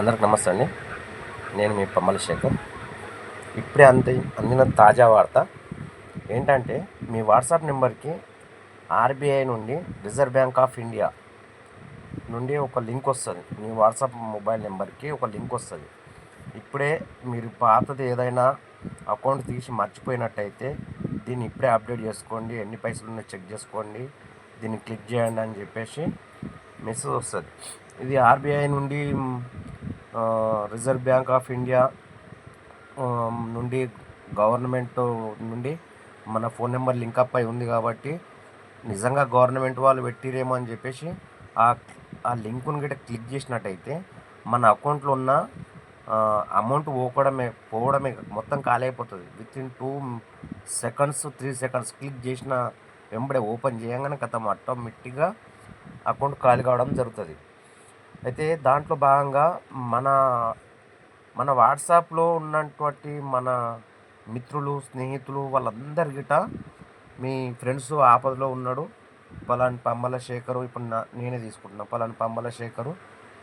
అందరికి నమస్తే అండి. నేను మీ పమ్మల శేఖర్. ఇప్పుడే అంది అందిన తాజా వార్త ఏంటంటే మీ వాట్సాప్ నెంబర్కి ఆర్బీఐ నుండి రిజర్వ్ బ్యాంక్ ఆఫ్ ఇండియా నుండి ఒక లింక్ వస్తుంది. మీ వాట్సాప్ మొబైల్ నెంబర్కి ఒక లింక్ వస్తుంది. ఇప్పుడే మీరు పాతది ఏదైనా అకౌంట్ తీసి మర్చిపోయినట్టయితే దీన్ని ఇప్పుడే అప్డేట్ చేసుకోండి. ఎన్ని పైసలు ఉన్నాయో చెక్ చేసుకోండి. దీన్ని క్లిక్ చేయండి అని చెప్పేసి మెసేజ్ వస్తుంది. ఇది ఆర్బీఐ నుండి రిజర్వ్ బ్యాంక్ ఆఫ్ ఇండియా నుండి గవర్నమెంట్ నుండి మన ఫోన్ నెంబర్ లింకప్ అయి ఉంది కాబట్టి నిజంగా గవర్నమెంట్ వాళ్ళు పెట్టిరేమో అని చెప్పేసి ఆ ఆ లింకును గిట్ట క్లిక్ చేసినట్టయితే మన అకౌంట్లో ఉన్న అమౌంట్ పోకడమే పోవడమే మొత్తం ఖాళీ అయిపోతుంది. Within two seconds three seconds click చేసిన వెంబడే ఓపెన్ చేయగానే కథం ఆటోమేటిక్గా అకౌంట్ ఖాళీ కావడం జరుగుతుంది. అయితే దాంట్లో భాగంగా మన మన వాట్సాప్లో ఉన్నటువంటి మన మిత్రులు స్నేహితులు వాళ్ళందరి గిట మీ ఫ్రెండ్స్ ఆపదలో ఉన్నాడు. పలాని పంబల శేఖరు ఇప్పుడు నా నేనే తీసుకుంటున్నా. పలాని పంబల శేఖరు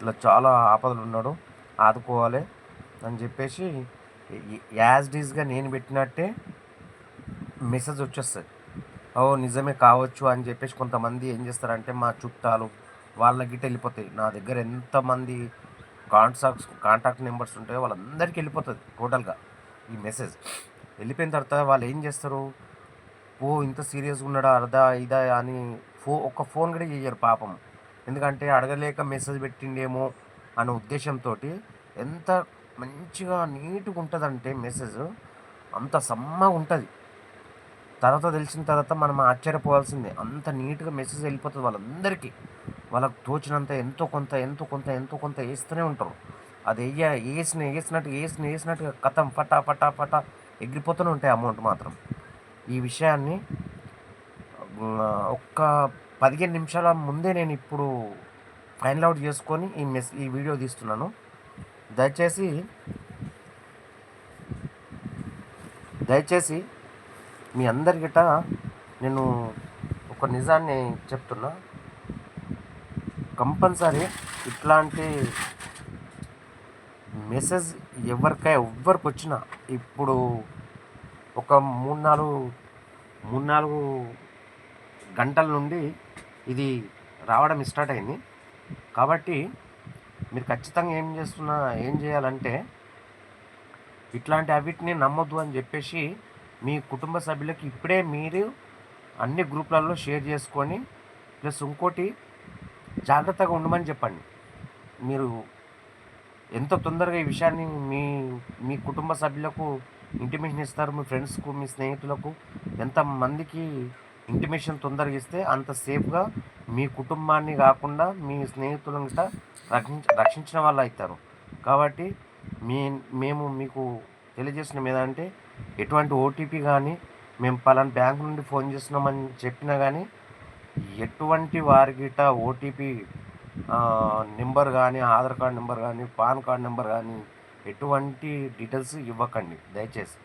ఇలా చాలా ఆపదలు ఉన్నాడు. ఆదుకోవాలి అని చెప్పేసి యాజ్ డీజ్గా నేను పెట్టినట్టే మెసేజ్ వచ్చేస్తుంది. ఓ నిజమే కావచ్చు అని చెప్పేసి కొంతమంది ఏం చేస్తారంటే మా చుట్టాలు వాళ్ళ గిట్ట వెళ్ళిపోతాయి. నా దగ్గర ఎంతమంది కాంటాక్ట్స్ కాంటాక్ట్ నెంబర్స్ ఉంటాయో వాళ్ళందరికీ వెళ్ళిపోతుంది టోటల్గా ఈ మెసేజ్. వెళ్ళిపోయిన తర్వాత వాళ్ళు ఏం చేస్తారు? ఓ ఇంత సీరియస్గా ఉన్నాడా? అర్దా ఇదా అని ఫో ఒక్క ఫోన్ కూడా చేయరు పాపం. ఎందుకంటే అడగలేక మెసేజ్ పెట్టిండేమో అనే ఉద్దేశంతో ఎంత మంచిగా నీట్గా ఉంటుందంటే మెసేజ్ అంత సమ్మగా ఉంటుంది. తర్వాత తెలిసిన తర్వాత మనం ఆశ్చర్యపోవాల్సిందే. అంత నీట్గా మెసేజ్ వెళ్ళిపోతుంది వాళ్ళందరికీ. వాళ్ళకి తోచినంత ఎంతో కొంత ఎంతో కొంత ఎంతో కొంత వేస్తూనే ఉంటారు. అది వేయ వేసిన వేసినట్టు వేసిన వేసినట్టుగా కథం పటా పటా పటా ఎగిరిపోతూనే ఉంటాయి అమౌంట్ మాత్రం. ఈ విషయాన్ని ఒక్క పదిహేను నిమిషాల ముందే నేను ఇప్పుడు ఫైనల్ అవుట్ చేసుకొని ఈ మెస్ ఈ వీడియో తీస్తున్నాను. దయచేసి దయచేసి మీ అందరి గిట నేను ఒక నిజాన్ని చెప్తున్నా. కంపల్సరీ ఇట్లాంటి మెసేజ్ ఎవరికై ఎవ్వరికి వచ్చినా ఇప్పుడు ఒక మూడు నాలుగు మూడు నాలుగు గంటల నుండి ఇది రావడం స్టార్ట్ అయింది. కాబట్టి మీరు ఖచ్చితంగా ఏం చేస్తున్నా ఏం చేయాలంటే ఇట్లాంటి అవిటిని నమ్మొద్దు అని చెప్పేసి మీ కుటుంబ సభ్యులకి ఇప్పుడే మీరు అన్ని గ్రూప్లలో షేర్ చేసుకొని ప్లస్ ఇంకోటి జాగ్రత్తగా ఉండమని చెప్పండి. మీరు ఎంత తొందరగా ఈ విషయాన్ని మీ మీ కుటుంబ సభ్యులకు ఇంటిమేషన్ ఇస్తారు మీ ఫ్రెండ్స్కు మీ స్నేహితులకు ఎంతమందికి ఇంటిమేషన్ తొందరగా ఇస్తే అంత సేఫ్గా మీ కుటుంబాన్ని కాకుండా మీ స్నేహితులను గిట్ట రక్షించ రక్షించిన వాళ్ళు అవుతారు కాబట్టి మీ మేము మీకు తెలియజేస్తున్నాం ఏదంటే ఎటువంటి ఓటీపీ కానీ మేము పలానా బ్యాంక్ నుండి ఫోన్ చేస్తున్నామని చెప్పినా కానీ ఎటువంటి వారికిట ఓటీపీ నెంబర్ కానీ ఆధార్ కార్డ్ నెంబర్ కానీ పాన్ కార్డ్ నెంబర్ కానీ ఎటువంటి డీటెయిల్స్ ఇవ్వకండి. దయచేసి.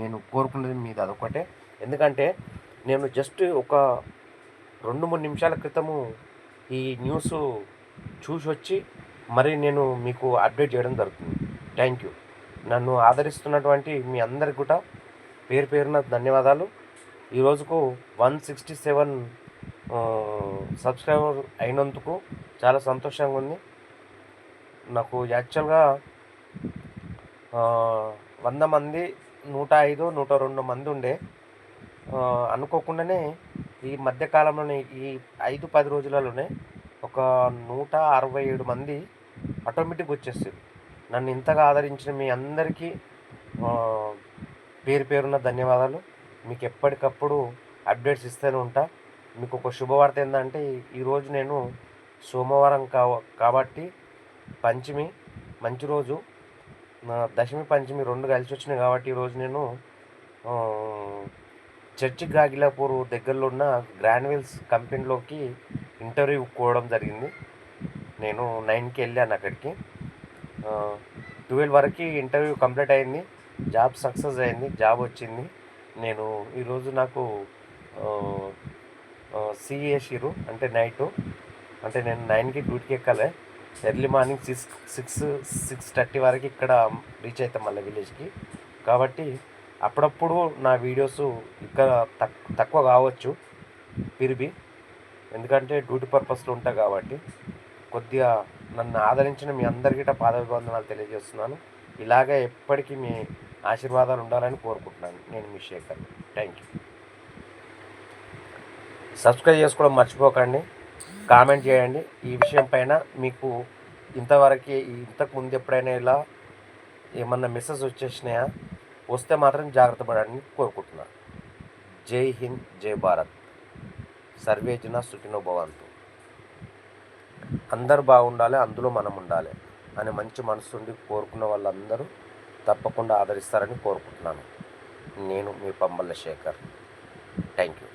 నేను కోరుకునేది మీది అదొకటే ఎందుకంటే నేను జస్ట్ ఒక రెండు మూడు నిమిషాల క్రితము ఈ న్యూస్ చూసి వచ్చి మరి నేను మీకు అప్డేట్ చేయడం జరుగుతుంది. Thank you. నన్ను ఆదరిస్తున్నటువంటి మీ అందరికి కూడా పేరు పేరున ధన్యవాదాలు. ఈ రోజుకు వన్ సిక్స్టీ సెవెన్ సబ్స్క్రైబర్ అయినందుకు చాలా సంతోషంగా ఉంది. నాకు యాక్చువల్గా వంద మంది నూట ఐదు నూట రెండు మంది ఉండే. అనుకోకుండానే ఈ మధ్యకాలంలోనే ఈ ఐదు పది రోజులలోనే ఒక నూట అరవై ఏడు మంది ఆటోమేటిక్ వచ్చేస్తుంది నన్ను ఇంతగా ఆదరించిన మీ అందరికీ పేరు పేరున్న ధన్యవాదాలు. మీకు ఎప్పటికప్పుడు అప్డేట్స్ ఇస్తూనే ఉంటా. మీకు ఒక శుభవార్త ఏంటంటే ఈరోజు నేను సోమవారం కా కాబట్టి పంచమి మంచి రోజు. నా దశమి పంచమి రెండు కలిసి వచ్చినాయి కాబట్టి ఈరోజు నేను చర్చి గాగిలాపూర్ దగ్గరలో ఉన్న గ్రాన్వెల్స్ కంపెనీలోకి ఇంటర్వ్యూ కోవడం జరిగింది. నేను నైన్కి వెళ్ళాను అక్కడికి. ట్వెల్వ్ వరకు ఇంటర్వ్యూ కంప్లీట్ అయింది. జాబ్ సక్సెస్ అయింది జాబ్ వచ్చింది. నేను ఈరోజు నాకు సిఏ షిరు అంటే నైటు అంటే నేను నైన్కి డ్యూటీకి ఎక్కాలి. Early morning six six six thirty వరకు ఇక్కడ రీచ్ అవుతాం మళ్ళీ విలేజ్కి. కాబట్టి అప్పుడప్పుడు నా వీడియోస్ ఇక్కడ తక్ తక్కువ కావచ్చు పిరిబి ఎందుకంటే డ్యూటీ పర్పస్లో ఉంటా కాబట్టి కొద్దిగా నన్ను ఆదరించిన మీ అందరికీ పాదాభివందనాలు తెలియజేస్తున్నాను. ఇలాగే ఎప్పటికీ మీ ఆశీర్వాదాలు ఉండాలని కోరుకుంటున్నాను. నేను మీ శేఖర్. థ్యాంక్ యూ సబ్స్క్రైబ్ చేసుకోవడం మర్చిపోకండి. కామెంట్ చేయండి. ఈ విషయం పైన మీకు ఇంతవరకు ఇంతకు ముందు ఎప్పుడైనా ఇలా ఏమన్నా మెసేజ్ వచ్చేసినాయా? వస్తే మాత్రం జాగ్రత్త పడాలని కోరుకుంటున్నాను. జై హింద్ జై భారత్. సర్వేజన సుఖినో భవంతు. అందరు బాగుండాలి అందులో మనం ఉండాలి అని మంచి మనసు ఉండి కోరుకున్న వాళ్ళందరూ తప్పకుండా ఆదరిస్తారని కోరుకుంటున్నాను. నేను మీ పంబల్ల శేఖర్. Thank you